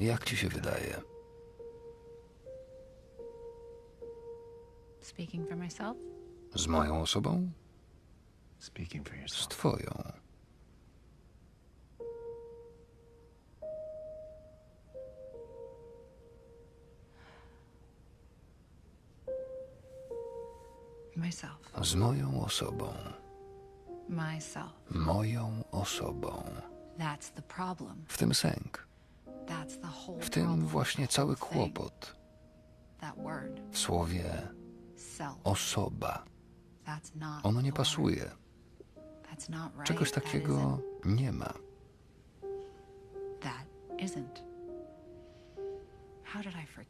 Jak ci się wydaje? Speaking for myself, Z moją osobą? Speaking for Z twoją. myself, Z moją osobą. myself. Moją osobą. That's the problem. W tym sęk. W tym właśnie cały kłopot. W słowie osoba. Ono nie pasuje. Czegoś takiego nie ma.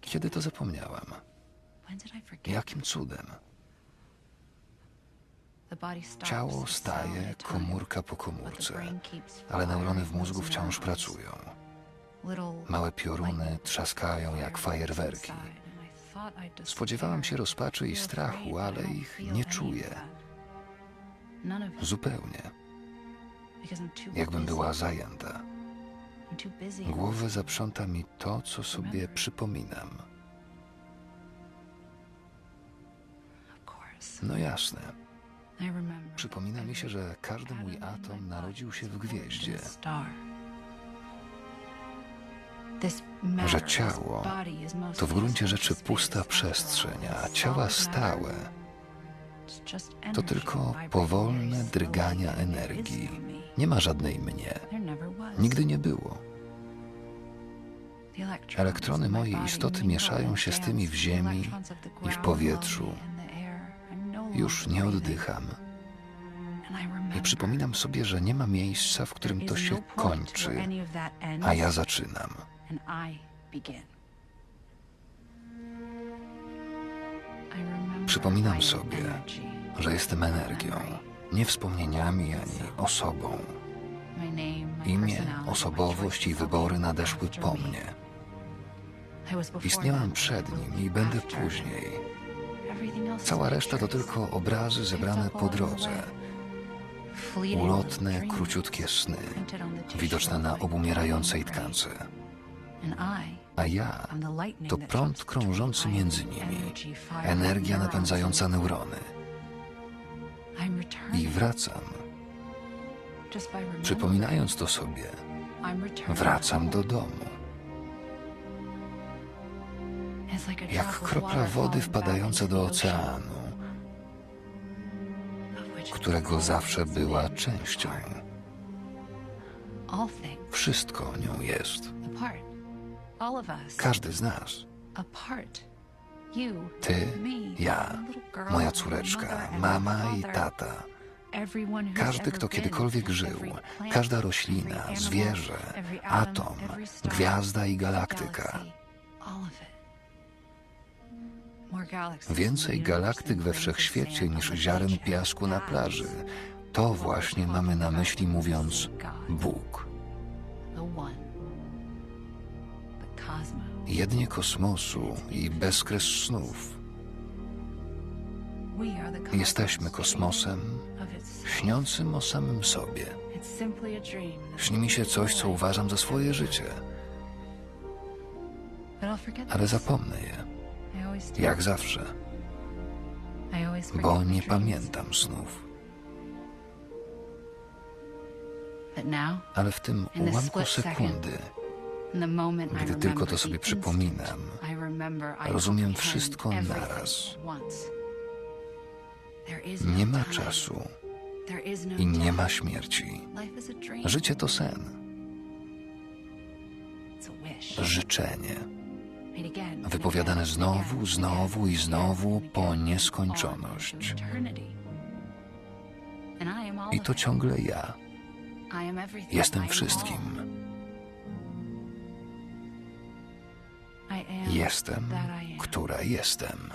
Kiedy to zapomniałam? Jakim cudem? Ciało staje komórka po komórce, ale neurony w mózgu wciąż pracują. Małe pioruny trzaskają jak fajerwerki. Spodziewałam się rozpaczy i strachu, ale ich nie czuję. Zupełnie. Jakbym była zajęta. Głowę zaprząta mi to, co sobie przypominam. No jasne. Przypomina mi się, że każdy mój atom narodził się w gwieździe. Że ciało To w gruncie rzeczy pusta przestrzeń, a ciała stałe to tylko powolne drgania energii. Nie ma żadnej mnie. Nigdy nie było. Elektrony mojej istoty mieszają się z tymi w ziemi i w powietrzu. no Już nie oddycham. I przypominam sobie, że nie ma miejsca, w którym to się no kończy, a ja zaczynam. And I begin. Przypominam sobie. Że jestem energią, nie wspomnieniami ani osobą. Imię, osobowość i wybory nadeszły po mnie. Istniałem przed nim i będę później. Cała reszta to tylko obrazy zebrane po drodze. Ulotne, króciutkie sny, widoczne na obumierającej tkance. A ja to prąd krążący między nimi, energia napędzająca neurony. I wracam. Przypominając to sobie, wracam do domu. Jak kropla wody wpadająca do oceanu, którego zawsze była częścią. Wszystko nią jest. Każdy z nas. Ty, ja, moja córeczka, mama i tata. Każdy, kto kiedykolwiek żył, każda roślina, zwierzę, atom, gwiazda i galaktyka. Więcej galaktyk we wszechświecie niż ziaren piasku na plaży. To właśnie mamy na myśli mówiąc Bóg. Jednie kosmosu i bezkres snów. Jesteśmy kosmosem śniącym o samym sobie. Śni mi się coś, co uważam za swoje życie, ale zapomnę je, jak zawsze, bo nie pamiętam snów. Ale w tym ułamku sekundy Gdy tylko to sobie przypominam, rozumiem wszystko naraz. is no nie ma czasu no i nie ma śmierci. Życie to sen, życzenie, wypowiadane znowu, znowu i znowu po nieskończoność. I to ciągle ja. Jestem wszystkim. Jestem, która jestem.